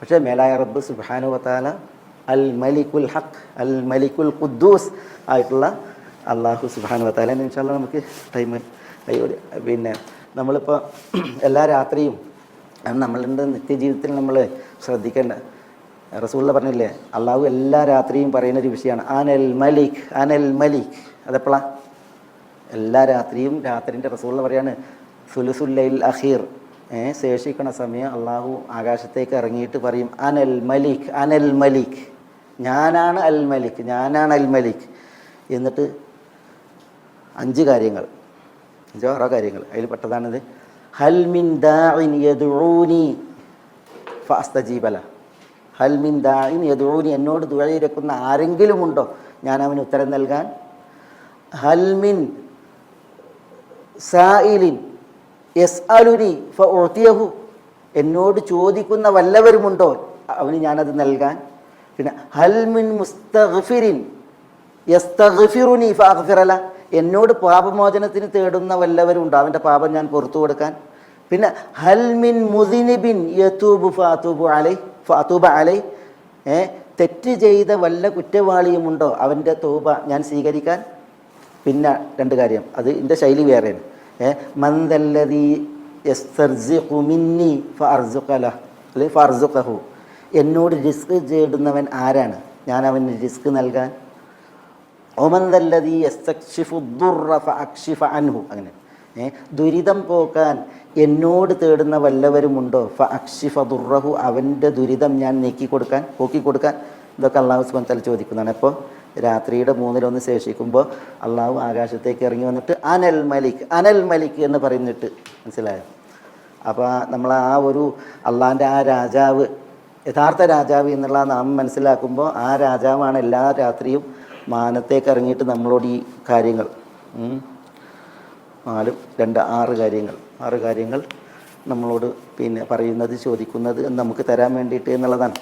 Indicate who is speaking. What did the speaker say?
Speaker 1: പക്ഷേ മേലായ റബ്ബ് സുബാനു വത്താല അൽ മലിക്കുൽ ഹക്ക് അൽ മലിക്കുൽ ഖുദ്ദൂസ് ആയിട്ടുള്ള അള്ളാഹു സുബാനു വത്താല ഇൻഷാല്ല നമുക്ക് ടൈം പിന്നെ നമ്മളിപ്പോൾ എല്ലാ രാത്രിയും നമ്മളുടെ നിത്യജീവിതത്തിൽ നമ്മൾ ശ്രദ്ധിക്കേണ്ട. റസൂള്ള പറഞ്ഞില്ലേ അള്ളാഹു എല്ലാ രാത്രിയും പറയുന്ന ഒരു വിഷയമാണ്. അനൽ മലിക് അനൽ മലിക്. അതെപ്പോഴാണ് എല്ലാ രാത്രിയും രാത്രിന്റെ റസൂള്ള പറയാണ് സുലുസുല്ലയിൽ അഖീർ. ഏ ശേഷിക്കണ സമയം അള്ളാഹു ആകാശത്തേക്ക് ഇറങ്ങിയിട്ട് പറയും അനൽ മലിക് അനൽ മലിക് ഞാനാണ് അൽ മലിക് ഞാനാണ് അൽ മലിക്. എന്നിട്ട് അഞ്ച് കാര്യങ്ങൾ അഞ്ചോ ആറോ കാര്യങ്ങൾ അതിൽ പെട്ടതാണിത്. ഹൽമിൻ ദാഇൻ യദൂനി ഫാസ്തജീബല ഹൽമിൻ ദാഇൻ യദൂനി എന്നോട് ദുഴയിരക്കുന്ന ആരെങ്കിലും ഉണ്ടോ? ഞാൻ അവന് ഉത്തരം നൽകാൻ. ഹൽമിൻ സായിലിൻ യസ് അലുനി ഫിയഹു എന്നോട് ചോദിക്കുന്ന വല്ലവരുമുണ്ടോ? അവന് ഞാനത് നൽകാൻ. പിന്നെ ഹൽമിൻ മുസ്തഗ്ഫിരിൻ യസ്തഗ്ഫിറുനി ഫിറല എന്നോട് പാപമോചനത്തിന് തേടുന്ന വല്ലവരുണ്ടോ അവന്റെ പാപം ഞാൻ പുറത്തു കൊടുക്കാൻ. പിന്നെ ഹൽമിൻ മുദിനിബിൻ യതൂബു ഫാത്തൂബു അലൈ ഫാത്തൂബ അലൈ. ഏ തെറ്റ് ചെയ്ത വല്ല കുറ്റവാളിയുമുണ്ടോ? അവന്റെ തൂബ ഞാൻ സ്വീകരിക്കാൻ. പിന്നെ രണ്ട് കാര്യം. അത് എന്റെ ശൈലി വേറെയാണ്. മിന്നി എന്നോട് റിസ്ക് ചേടുന്നവൻ ആരാണ്? ഞാൻ അവന് റിസ്ക് നൽകാൻ. അൻഹു. അങ്ങനെ. ദുരിതം പോക്കാൻ എന്നോട് തേടുന്ന വല്ലവരുമുണ്ടോ? ഫ അക്ഷിഫ ദുർറഹു. അവന്റെ ദുരിതം ഞാൻ നീക്കി കൊടുക്കാൻ പോക്കി കൊടുക്കാൻ ഇതൊക്കെ അള്ളാഹു സുബാൻ തല ചോദിക്കുന്നതാണ്. അപ്പോൾ രാത്രിയുടെ മൂന്നിലൊന്ന് ശേഷിക്കുമ്പോൾ അള്ളാഹു ആകാശത്തേക്ക് ഇറങ്ങി വന്നിട്ട് അനൽ മലിക് അനൽ മലിക് എന്ന് പറഞ്ഞിട്ട് മനസ്സിലായോ? അപ്പോൾ നമ്മൾ ആ ഒരു അള്ളാഹിന്റെ ആ രാജാവ് യഥാർത്ഥ രാജാവ് എന്നുള്ള നാം മനസ്സിലാക്കുമ്പോൾ ആ രാജാവാണ് എല്ലാ രാത്രിയും മാനത്തേക്ക് ഇറങ്ങിയിട്ട് നമ്മളോട് ഈ കാര്യങ്ങൾ നാലും രണ്ട് ആറ് കാര്യങ്ങൾ ആറ് കാര്യങ്ങൾ നമ്മളോട് പിന്നെ പറയുന്നത് ചോദിക്കുന്നത് നമുക്ക് തരാൻ വേണ്ടിയിട്ട് എന്നുള്ളതാണ്.